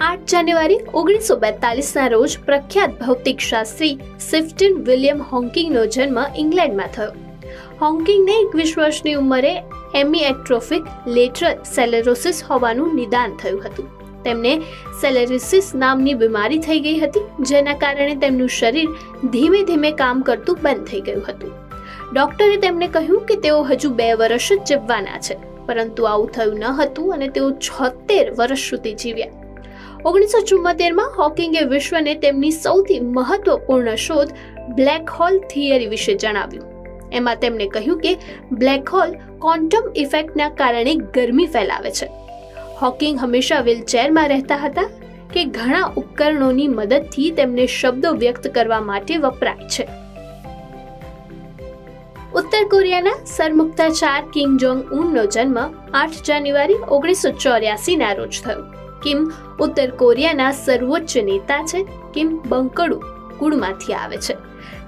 જાન્યુઆરી ઓગણીસો બેતાલીસના રોજ પ્રખ્યાત ભૌતિકશાસ્ત્રી સિફ્ટન વિલિયમ હોંકિંગનો જન્મ ઇંગ્લેન્ડમાં થયો. હોંકિંગને એકવીસ વર્ષની ઉંમરે એમિએટ્રોફિક લેટરલ સેલેરોસિસ હોવાનું નિદાન થયું હતું. તેમને સેલેરિસિસ નામની બીમારી થઈ ગઈ હતી, જેના કારણે તેમનું શરીર ધીમે ધીમે કામ કરતું બંધ થઈ ગયું હતું. ડોક્ટરે તેમને કહ્યું કે તેઓ હજુ બે વર્ષ જ જીવવાના છે, પરંતુ આવું થયું ન હતું અને તેઓ છોતેર વર્ષ સુધી જીવ્યા. ઓગણીસો ચુમ્મોતેરમાં હોકિંગે વિશ્વને તેમની સૌથી મહત્વપૂર્ણ શોધ બ્લેક હોલ થિયરી વિશે જણાવ્યું. એમાં તેમણે કહ્યું કે બ્લેક હોલ ક્વોન્ટમ ઇફેક્ટના કારણે ગરમી ફેલાવે છે. હોકિંગ હંમેશા વ્હીલચેરમાં રહેતા હતા કે ઘણા ઉપકરણોની મદદથી તેમને શબ્દો વ્યક્ત કરવા માટે વપરાય છે. ઉત્તર કોરિયાના સરમુક્તાચાર કિંગ જોંગ ઉનનો જન્મ આઠ જાન્યુઆરી ઓગણીસો ચોર્યાસીના રોજ થયો. કિમ ઉત્તર કોરિયાના સર્વોચ્ચ નેતા છે, કિમ બંકડુ કુળમાંથી આવે છે.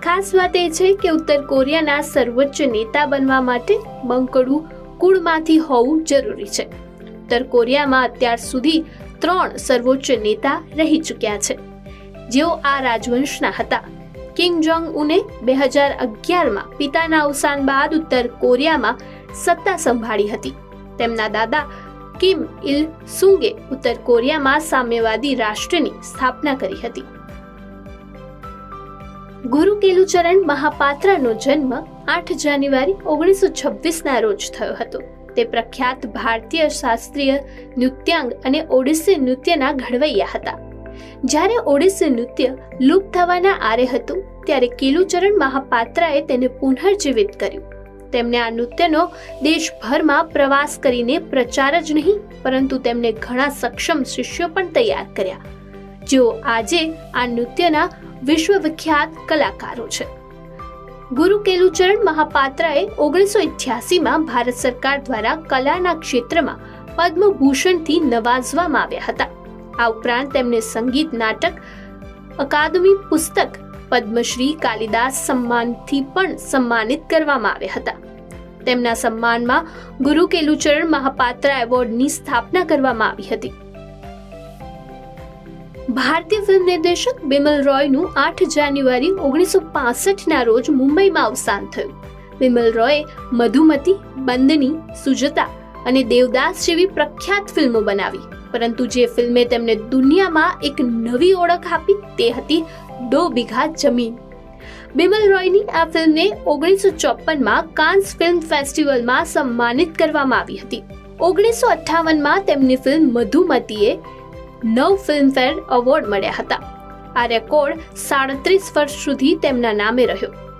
ખાસ વાત એ છે કે ઉત્તર કોરિયાના સર્વોચ્ચ નેતા બનવા માટે બંકડુ કુળમાંથી હોવું જરૂરી છે. ઉત્તર કોરિયામાં અત્યાર સુધી ત્રણ સર્વોચ્ચ નેતા રહી ચૂક્યા છે. જેઓ આ રાજવંશના હતા. કિંગ જોંગ ઉને બે હજાર અગિયારમાં પિતાના અવસાન બાદ ઉત્તર કોરિયામાં સત્તા સંભાળી હતી. તેમના દાદા કિમ ઇલ સુંગે ઉત્તર કોરિયામાં સામ્યવાદી રાષ્ટ્રની સ્થાપના કરી હતી. ગુરુ કેલુચરણ મહાપાત્રનો જન્મ આઠ જાન્યુઆરી ઓગણીસો છવ્વીસના રોજ થયો હતો. તે પ્રખ્યાત ભારતીય શાસ્ત્રીય નૃત્યાંગ અને ઓડિસી નૃત્યના ઘડવૈયા હતા. જ્યારે ઓડિસી નૃત્ય લુપ્ત થવાના આરે હતું, ત્યારે કેલુચરણ મહાપાત્રાએ તેને પુનર્જીવિત કર્યું. તેમણે આ નૃત્યનો દેશભરમાં પ્રવાસ કરીને પ્રચાર જ નહીં, પરંતુ તેમને ઘણા સક્ષમ શિષ્યો પણ તૈયાર કર્યા. જેઓ આજે આ નૃત્યના વિશ્વવિખ્યાત કલાકારો છે. ગુરુ કેલુચરણ મહાપાત્રાએ ઓગણીસો ઇઠ્યાસીમાં ભારત સરકાર દ્વારા કલાના ક્ષેત્રમાં પદ્મભૂષણથી નવાજવામાં આવ્યા હતા. આ ઉપરાંત તેમને સંગીત નાટક, અકાદમી પુસ્તક પદ્મશ્રી કાલિદાસ સન્માનથી પણ સન્માનિત કરવામાં આવ્યા હતા. તેમના સન્માનમાં ગુરુ કેલુચરણ મહાપાત્રા એવોર્ડની સ્થાપના કરવામાં આવી હતી. ભારતીય ફિલ્મ નિર્દેશક બિમલ રોયનું આઠ જાન્યુઆરી ઓગણીસો પાસઠના રોજ મુંબઈમાં અવસાન થયું. બિમલ રોયે મધુમતી, બંદની, સુજતા અને દેવદાસ જેવી પ્રખ્યાત ફિલ્મો બનાવી. પરંતુ જે ફિલ્મે તેમને દુનિયામાં એક નવી ઓળખ આપી તે હતી દો બીઘા જમીન. બિમલ રોયની આ ફિલ્મને ઓગણીસો ચોપનમાં કાન્સ ફિલ્મ ફેસ્ટિવલમાં સન્માનિત કરવામાં આવી હતી. ઓગણીસો અઠ્ઠાવનમાં તેમની ફિલ્મ મધુમતીએ નવ ફિલ્મફેર એવોર્ડ મળ્યા હતા. આ રેકોર્ડ સાડત્રીસ વર્ષ સુધી તેમના નામે રહ્યો.